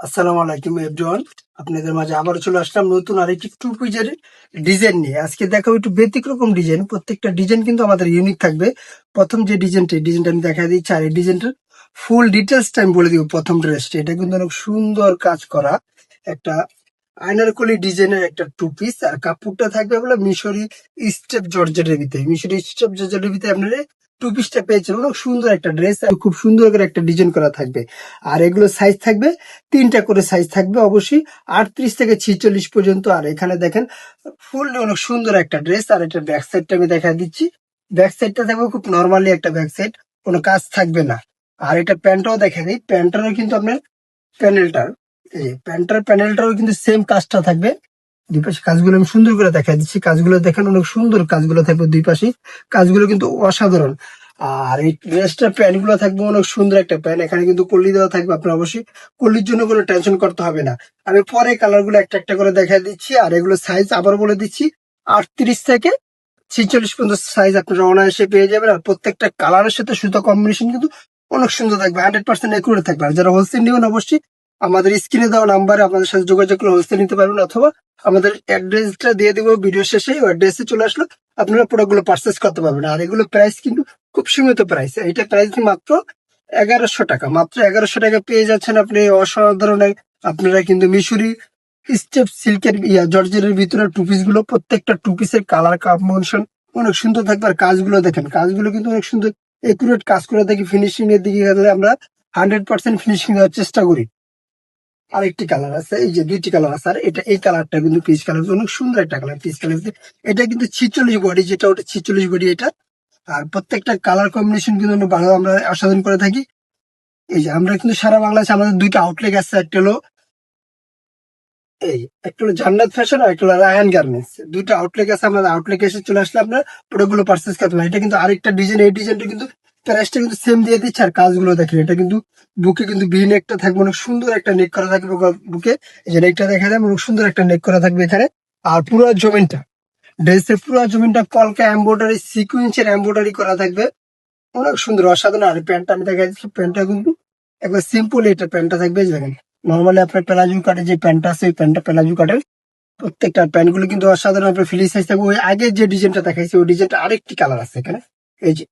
আসসালামু আলাইকুম এভরিওয়ান। আপনাদের মাঝে আবারও চলে আসলাম নতুন আরেকটি টু পিজের ডিজাইন নিয়ে। আজকে দেখাবো একটু ব্যতিক্রম ডিজাইন প্রত্যেকটা ডিজাইন কিন্তু আমাদের ইউনিক থাকবে। প্রথম যে ডিজাইনটা ডিজাইনটা আমি দেখা দিচ্ছি। আর এই ডিজাইনটার ফুল ডিটেলসটা আমি বলে দিব প্রথম ড্রেসটা এটা কিন্তু অনেক সুন্দর কাজ করা একটা আয়নারকলি ডিজাইনের একটা টু পিস আর কাপড়টা থাকবে বলে মিশরি স্টেপ জর্জেটের ভিতরে। মিশরি স্টেপ জর্জেটের ভিতরে আপনারা টু পিসটা পেয়েছেন। অনেক সুন্দর একটা ড্রেস খুব সুন্দর করে একটা ডিজাইন করা থাকবে। আর এগুলো সাইজ থাকবে, তিনটা করে সাইজ থাকবে অবশ্যই। আটত্রিশ থেকে ছিচল্লিশ পর্যন্ত, আর এখানে দেখেন, ফুল অনেক সুন্দর একটা ড্রেস আর এটা ব্যাক সাইডটা আমি দেখা দিচ্ছি। ব্যাক সাইডটা থাকবে খুব নর্মালি একটা ব্যাক সাইড কোনো কাজ থাকবে না। আর এটা প্যান্টটাও দেখা দিই প্যান্টটারও কিন্তু আপনার প্যানেলটার এই যে প্যান্টার প্যানেলটারও কিন্তু সেম কাজটা থাকবে। দুই পাশে কাজগুলো আমি সুন্দর করে দেখা দিচ্ছি। কাজগুলো দেখেন অনেক সুন্দর কাজগুলো থাকবে দুই পাশে। কাজগুলো কিন্তু অসাধারণ। আর এই ড্রেসটার প্যান্টগুলো থাকবে অনেক সুন্দর একটা প্যান্ট এখানে কিন্তু কল্লি দেওয়া থাকবে আপনার অবশ্যই। কল্লির জন্য কোনো টেনশন করতে হবে না। আমি পরে কালারগুলো একটা একটা করে দেখা দিচ্ছি। আর এগুলো সাইজ আবার বলে দিচ্ছি। আটত্রিশ থেকে ছিচল্লিশ পর্যন্ত সাইজ আপনারা অনায়াসে পেয়ে যাবেন। আর প্রত্যেকটা কালারের সাথে সুতো কম্বিনেশন কিন্তু অনেক সুন্দর থাকবে। হান্ড্রেড পার্সেন্ট একুরেট থাকবে। আর যারা হোলসেল নেবেন অবশ্যই আমাদের স্ক্রিনে দেওয়া নাম্বারে আপনাদের সাথে যোগাযোগ করে হোলসেল নিতে পারবেন, অথবা আমাদের অ্যাড্রেসটা দিয়ে দেবো ভিডিও শেষে, ওই অ্যাড্রেসে চলে আসলো আপনারা প্রোডাক্টগুলো পারচেস করতে পারবেন। আর এগুলো প্রাইস কিন্তু খুব সীমিত প্রাইস এটা প্রাইস মাত্র এগারোশো টাকা। মাত্র এগারোশো টাকা পেয়ে যাচ্ছেন আপনি অসাধারণ আপনারা কিন্তু মিশরি স্টেপ সিল্কের ইয়া জর্জের ভিতরে টু পিসগুলো, প্রত্যেকটা টু পিসের কালার কম্বিনেশন অনেক সুন্দর থাকবে। আর কাজগুলো দেখেন, কাজগুলো কিন্তু অনেক সুন্দর একুরেট কাজ করে দেখি ফিনিশিং এর দিকে গেলে আমরা হান্ড্রেড পার্সেন্ট ফিনিশিং দেওয়ার চেষ্টা করি। আরেকটি কালার আছে, এই যে দুইটি কালার আছে, আর এটা, এই কালারটা কিন্তু পিস কালার অনেক সুন্দর একটা কালার পিস কালার এটা কিন্তু ছিচল্লিশ বডি যেটা ওটা ছিচল্লিশ বডি এটা। আর প্রত্যেকটা কালার কম্বিনেশন কিন্তু ভালো আমরা আস্বাদন করে থাকি। এই যে আমরা কিন্তু সারা বাংলাদেশে আমাদের দুইটা আউটলেট আছে, একটা হলো এই, একটা হলো জান্নাত ফ্যাশন আর একটা হলো রায়ান গার্মেন্টস দুইটা আউটলেট আছে, আমাদের আউটলেট এসে চলে আসলে আমরা প্রোডাক্টগুলো পারচেস করতে পারি। এটা কিন্তু আরেকটা ডিজাইন এই ডিজাইনটা কিন্তু প্রাইসটা কিন্তু সেম দিয়ে দিচ্ছে আর কাজগুলো দেখেন, এটা কিন্তু বুকে কিন্তু ভি নেকটা থাকবে, অনেক সুন্দর একটা নেক করা থাকবে বুকে। এই যে নেকটা দেখা যায়, অনেক সুন্দর একটা নেক করা থাকবে এখানে। আর পুরো জমিনটা ড্রেসের পুরো জমিনটা কলকা এম্ব্রয়ডারি সিকুয়েন্সের এম্ব্রয়ডারি করা থাকবে। অনেক সুন্দর, অসাধারণ। আর প্যান্টটা আমি দেখা যাচ্ছি প্যান্টটা কিন্তু একবার সিম্পল এটা প্যান্টটা থাকবে দেখেন। নর্মালি আপনার প্যালাজু কাটে যে প্যান্টটা আছে, ওই প্যান্টটা প্যালাজু কাটের প্রত্যেকটা প্যান্টগুলো কিন্তু অসাধারণ, আপনার ফিলি সাইজ থাকবে। ওই আগের যে ডিজাইনটা দেখাইছে, ওই ডিজাইনটা আরেকটি কালার আছে এখানে। এই যে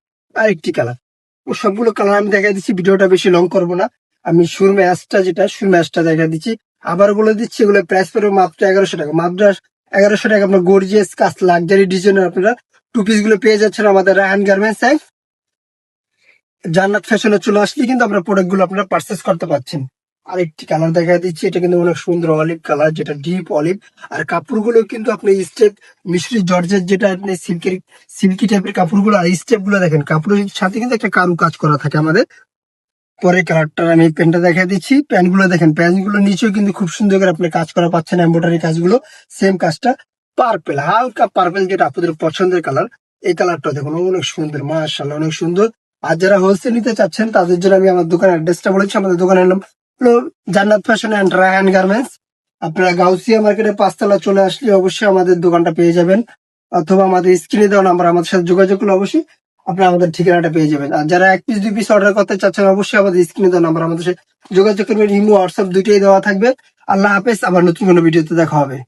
আরেকটি কালার ও সবগুলো কালার আমি দেখা দিচ্ছি, ভিডিওটা বেশি লং করব না। আমি সুর ম্যাচটা যেটা সুর ম্যাচটা দেখা দিচ্ছি। আবার বলে দিচ্ছি এগুলো প্রাইস পড়বে মাত্র এগারোশো টাকা। মাত্র এগারোশো টাকা আপনার গর্জিয়াস কাজ লাক্সারি ডিজাইনের আপনারা টু পিসগুলো পেয়ে যাচ্ছেন আমাদের রায়ন গার্মেন্টস জান্নাত ফ্যাশনে চলে আসলে কিন্তু আপনার প্রোডাক্টগুলো আপনারা পারচেস করতে পারছেন। আরেকটি কালার দেখা দিচ্ছি, এটা কিন্তু অনেক সুন্দর অলিভ কালার যেটা ডিপ অলিভ আর কাপড়গুলো কিন্তু আপনি স্টেপ মিশ্রি জর্জের যেটা আপনি সিল্কের, সিল্কি টাইপের কাপড়গুলো, আর স্টেপগুলো দেখেন, কাপড়ের সাথে কিন্তু একটা কারু কাজ করা থাকে আমাদের। পরে কালারটা আমি প্যান্টটা দেখা দিচ্ছি। প্যান্টগুলো দেখেন প্যান্টগুলো নিচেও কিন্তু খুব সুন্দর করে আপনি কাজ করা পাচ্ছেন এম্ব্রয়ডারি কাজগুলো। সেম কাজটা পার্পেল হালকা পার্পেল যেটা আপনাদের পছন্দের কালার এই কালারটা দেখুন, অনেক সুন্দর, মাশাআল্লাহ, অনেক সুন্দর। আর যারা হোলসেল নিতে চাচ্ছেন, তাদের জন্য আমি আমার দোকানের অ্যাড্রেসটা বলেছি, আমাদের দোকানের নাম হলো জান্নাত ফ্যাশন অ্যান্ড রায়হান গার্মেন্টস আপনারা গাউসিয়া মার্কেটে পাঁচতলা চলে আসলে অবশ্যই আমাদের দোকানটা পেয়ে যাবেন। অথবা আমাদের স্ক্রিনে দেওয়া নাম্বার আমাদের সাথে যোগাযোগ করলে অবশ্যই আপনারা আমাদের ঠিকানাটা পেয়ে যাবেন। আর যারা এক পিস দুই পিস অর্ডার করতে চাচ্ছেন, অবশ্যই আমাদের স্ক্রিনে দেওয়া নাম্বার আমাদের সাথে যোগাযোগ করবেন। ইমো, হোয়াটসঅ্যাপ দুইটাই দেওয়া থাকবে। আল্লাহ হাফেজ, আবার নতুন কোনো ভিডিওতে দেখা হবে।